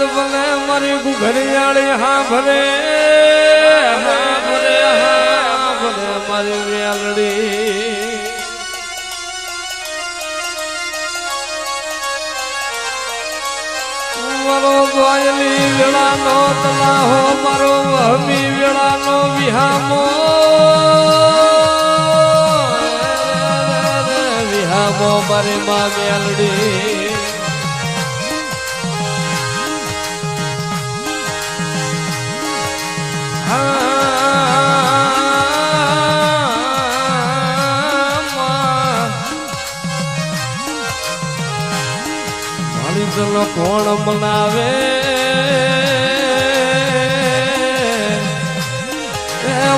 વાત ભલે મારી ઘરિયાળી હા ભલે હા ભલે હા ભલે મારી વ્યાલડી મારો દ્વાયલી વેળાનો તલાહો, મારો વહમી વેળાનો વિહામો. વિહામો મારી માં મેલડી કોણ બનાવે.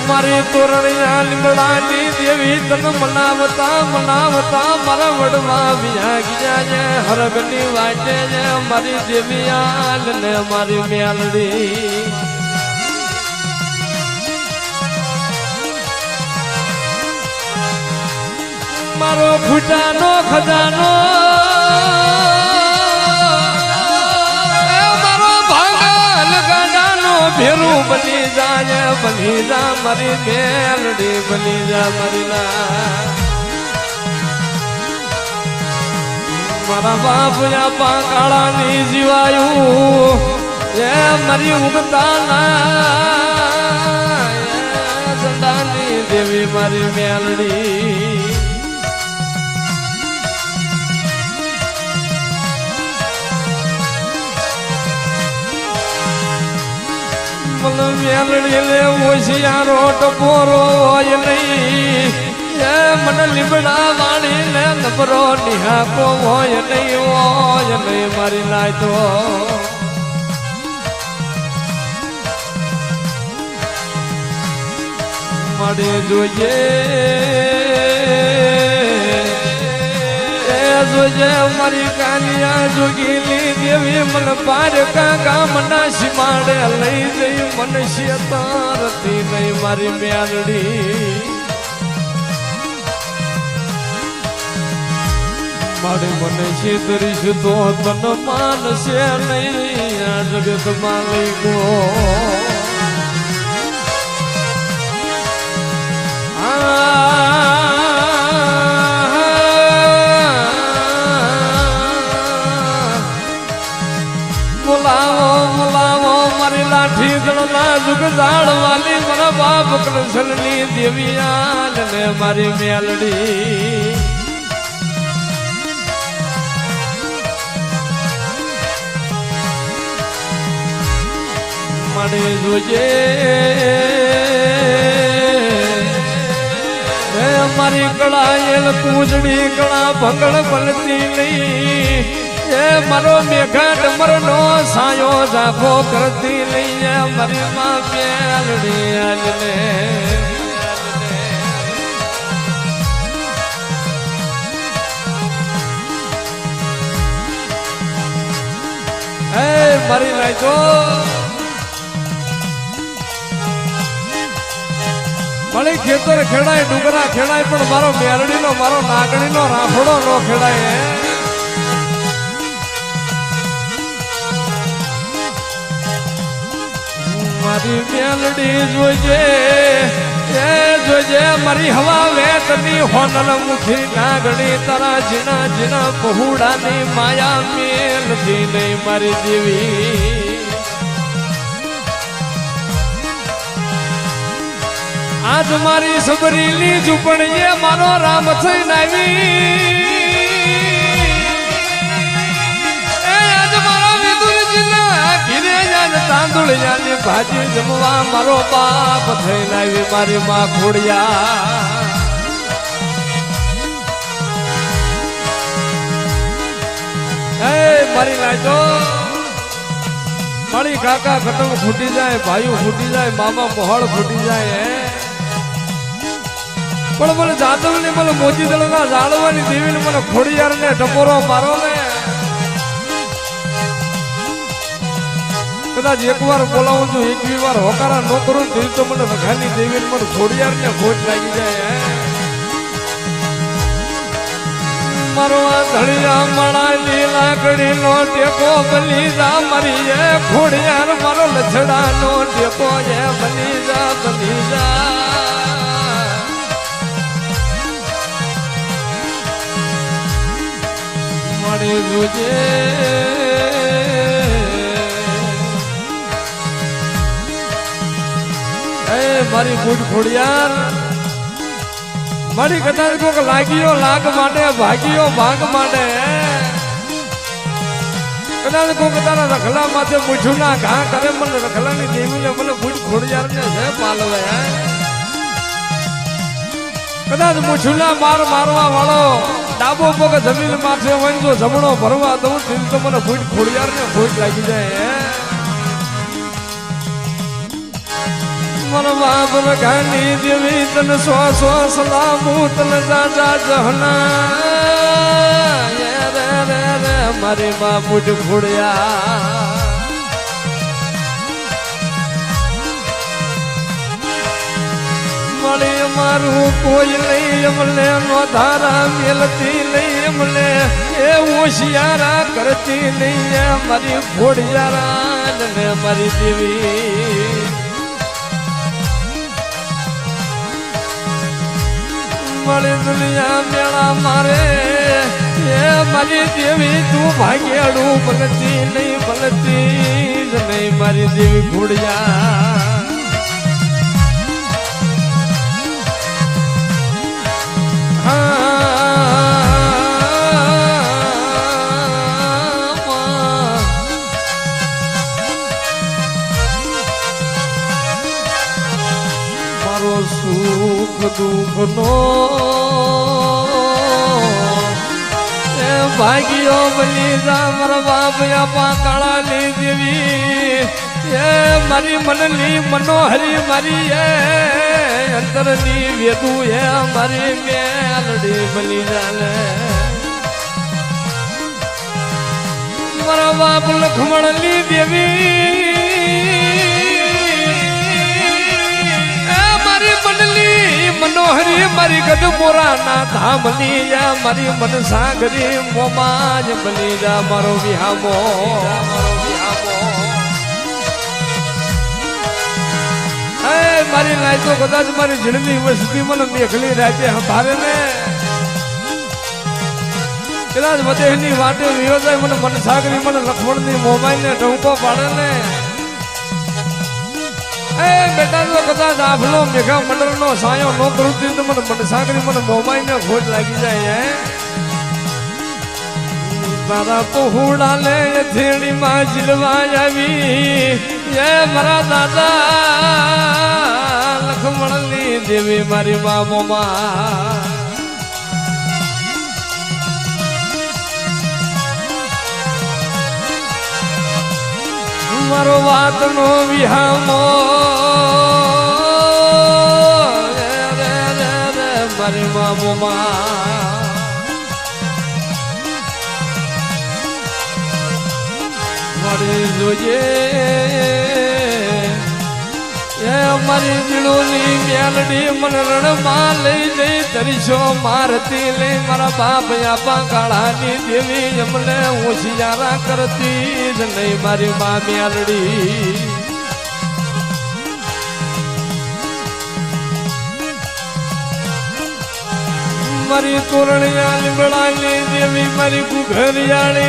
મારી તોરણિયા લીમડાની દેવી તન મનાવતા મનાવતા મારા વડમાં વિયા ગયા છે હરગની વાટે છે મારી દેવી આલ ને, મારી મ્યાલડી મારો ફૂટાનો ખજાનો ભેરું બની જાય બની જા મારી મેલડી, બની જા મારી ના મારા બાપ યા કાળાની જીવાયું, એ મરી ઉગતા ના દેવી મારી મેલડી. લે ઓશિયારો ટપોરો હોય નહીં. એ મને લીબડા વાણી લે નબરો નિહાકો હોય નહીં હોય નહીં મારી નાય તો મળે જોઈએ. જોજે મારી કાલિયા જોગીલી દેવી મન પાર કા ગામના સીમાડે લઈ જઈ મનુષ્ય તારતી નહીં મારી મેલડી મારે મને છેતરીશ તો તન માનશે નહીં આ જગત માલિકો. બોલાવો જુગ જાળવાની મારા બાપ કૃષ્ણની દેવી આલ ને મારી મેલડી. મને જોજે. મારી કળા એલ પૂજણી કળા ભંગળ બનતી નહીં. એ મારો મેઘા ડમર નો સાયો જાફો કરતી લઈએ મારી માં પેલડી આજને હે મારી નાખો ભલે ખેતર ખેડાય, ડુંગરા ખેડાય, પણ મારો મેરડીનો મારો નાગણીનો રાફડો નો ખેડાય મારી મેલડી જોજે એ જોજે મારી હવા વેતની હોનલ મુખી નાગણી, તારા જીના જીના પહુડાની માયા મેલતી નહીં મારી દેવી. આજ મારી સબરીની ઝૂંપણીએ મારો રામ થઈ આવી. જાન તાંદુળ જાની ભાજી જમવા મારો બાપ થઈ લાવી મારી માં ખોડિયા મારી લાજો મારી કાકા કટમ ફૂટી જાય ભાઈઓ ફૂટી જાય, મામા પહોળ ફૂટી જાય પણ મને જાદવ ને મને મોતી દળના જાળવાની દેવી ને મને ખોડિયાર ને ટપોરો મારો ને કદાચ એક વાર બોલાવું છું એક બી વાર હોકારા ન કરું દિલ તો મને વઘાની દેવી પણ ખોડિયાર ને ખોટ લાગી જાય મારો આ ધડિયા મળા લીલા કડી નો ટેકો બલી જા, મરી એ ખોડિયાર મારો લછડા નો ટેકો એ બલી જા બલી જા. મળી ગુજે મારી બુટ ખોડિયાર મારી કદાચ કોક લાગ્યો લાગ માટે ભાગ્યો ભાગ માટે કદાચ કોક તારા રખલા માથે મૂછું ના, ઘા કરે મને રખલાની દેવીને મને બુટ ખોડિયાર ને છે પાલવે કદાચ મૂછું ના, માર મારવા વાળો, ડાબો પગ જમીન માથે હોય જો જમણો ભરવા દઉં તો મને ભૂટ ખોડિયાર ને ખોટ લાગી જાય, હે. મરવા બરગાની દેવી તન સો સો સલામુ તન દાદા જહના. રે રે રે, મારી માં બુટ ફોડ્યા મળી મારું કોઈ નહીં અમને નો ધારા મેલતી નહીં અમને. એ હોશિયારા કરતી નહીં મારી ઘોડિયારા ને મારી દેવી. મળી દુનિયા મેળા મારે. એ મારી દેવી તું ભાગ્યાડું ભલતી નહીં, ભલતી જ નહીં મારી દેવી ઘોડિયા હા, મારો સુખ દુઃખ નો એ ભાગ્યો જા મારા બાપ આપા કાળાની દેવી. એ મારી મનની મનોહરી મારી એ અંતરની વેદુ એ મારી મેલડી બની જાને. મારા બાપ લખમણની દેવી. મનોહરી મારી ગઢપુરા ના ધામની જા મારી મન સાગરી મોમાજ બની જા મારો વિહામો. મારો લાય તો કદાચ મારી જીણની વસ્તી મને મેઘલી રાતે હંભારે ને. કદાચ વધેની વાટે વિરોધાય, મને મનસાગરી મને લખમણની મોબાઈલ ને ટંકો પાડે ને. એ બેટા, જો કદાચ આભલો મેઘા મંડળ નો સાયો નો કરું, તો મને મન સાગરી મને મોબાઈલ ને ખોટ લાગી જાય, હે? મારા પહોળા લે થેડી માં જીલવા આવી, એ મારા દાદા, લખમણની દેવી મારી મામોમાં. મારો વાતનો વિહામો. મારે મામો મળી જોઈએ અમારી દિલોની મેલડી મન રણમાં લઈ જઈ તરીશો મારતી લઈ મારા બાપ આપા કાળાની દેવી અમને હોશિયારા કરતી જ નહીં મારી મા મેલડી. મારી તોરણિયા લીમડાની દેવી મારી રે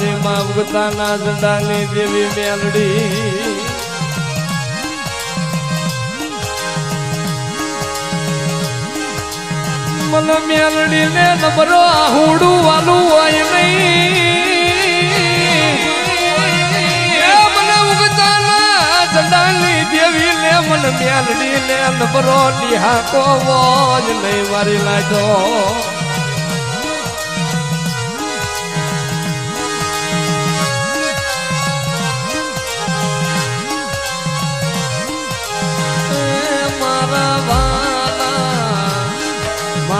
મારી મા ઉગતાના ઝંડાની દેવી મેલડી. મન મેલડી ને નબરો આહુડું વાલું હોય નહીં. દેવી મેલડી ને નમરો નિહાકો જ નહીં મારી લાજો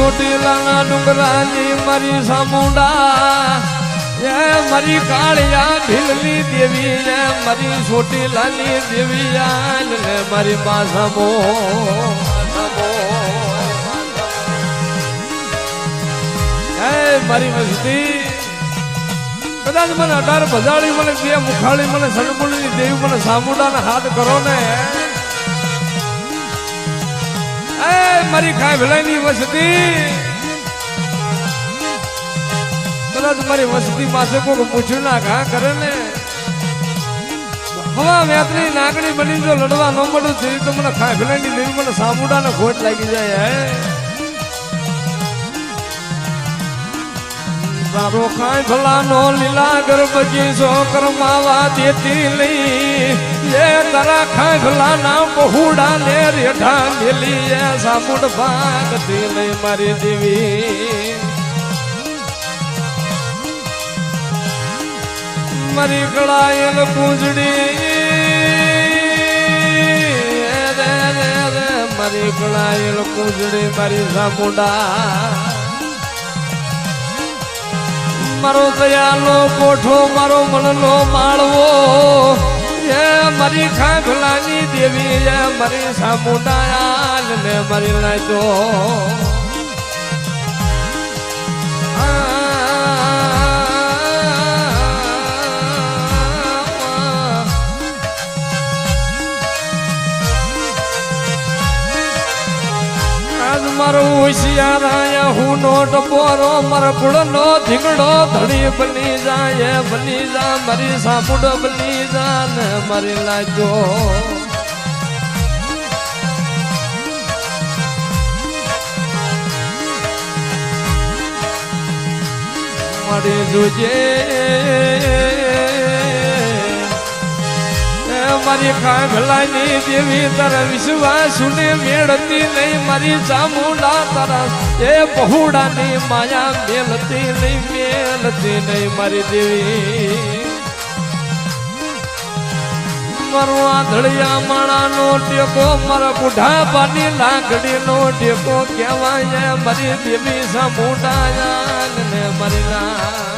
સોટીલાના ડુંગરાની મારી સામુંડા. એ મારી કાળિયા ભીલની દેવી ને મારી સોટીલાની દેવી ને મારી મા સામો. એ મારી મસ્તી કદાચ મને અઢાર બજાડી મને બે મુખાળી, મને સનબુલની દેવી, મને સામુંડાના હાથ કરો ને. મારી ખાય ભલાઈની વસતી. કદાચ મારી વસતી પાસે કોઈ પૂછ્યું ના ઘા કરે ને. હવા વેતની નાગણી બની જો લડવા ન મળું થઈ તો મને ભલાઈની દેવી મને સામુડા ને ખોટ લાગી જાય, હે. તારો ખાય ભલાનો લીલા ગર્ભજી સો કરમાવા દેતી લઈ. એ તારા ખાય ભલાના બહુડા ને રેઢા મેલી એ સામુડ ભાગતી લઈ મારી દેવી. મારી ગળાયેલ પૂંજડી. મારી ગળાયેલ પૂંજડી, મારી સામુડા મારો દયાલો કોઠો, મારો મનનો માળવો. એ મારી ખાખલાની દેવી, એ મારી સામુદાયાલ ને મારી લાજો મારો હોશિયારાયા હું નો ટપોરો મારા કુળનો ધીંગડો ધડી બની જાય, બની જા, મારી સાપુડ બની જા, ને મારી લાજો. મળી જોજે. મારી કાંગલાની દેવી તારા વિશ્વાસ ને મેળતી નહીં. મારી ચામુંડા તારા એ બહુડાની માયા મેલતી નહીં મેલતી નહીં મારી દેવી. મારો આંધળિયા માણાનો ટેકો, મારા બુઢા પાની લાકડીનો ટેકો કહેવાય મારી દેવી સામુંડાયા ને મારી ના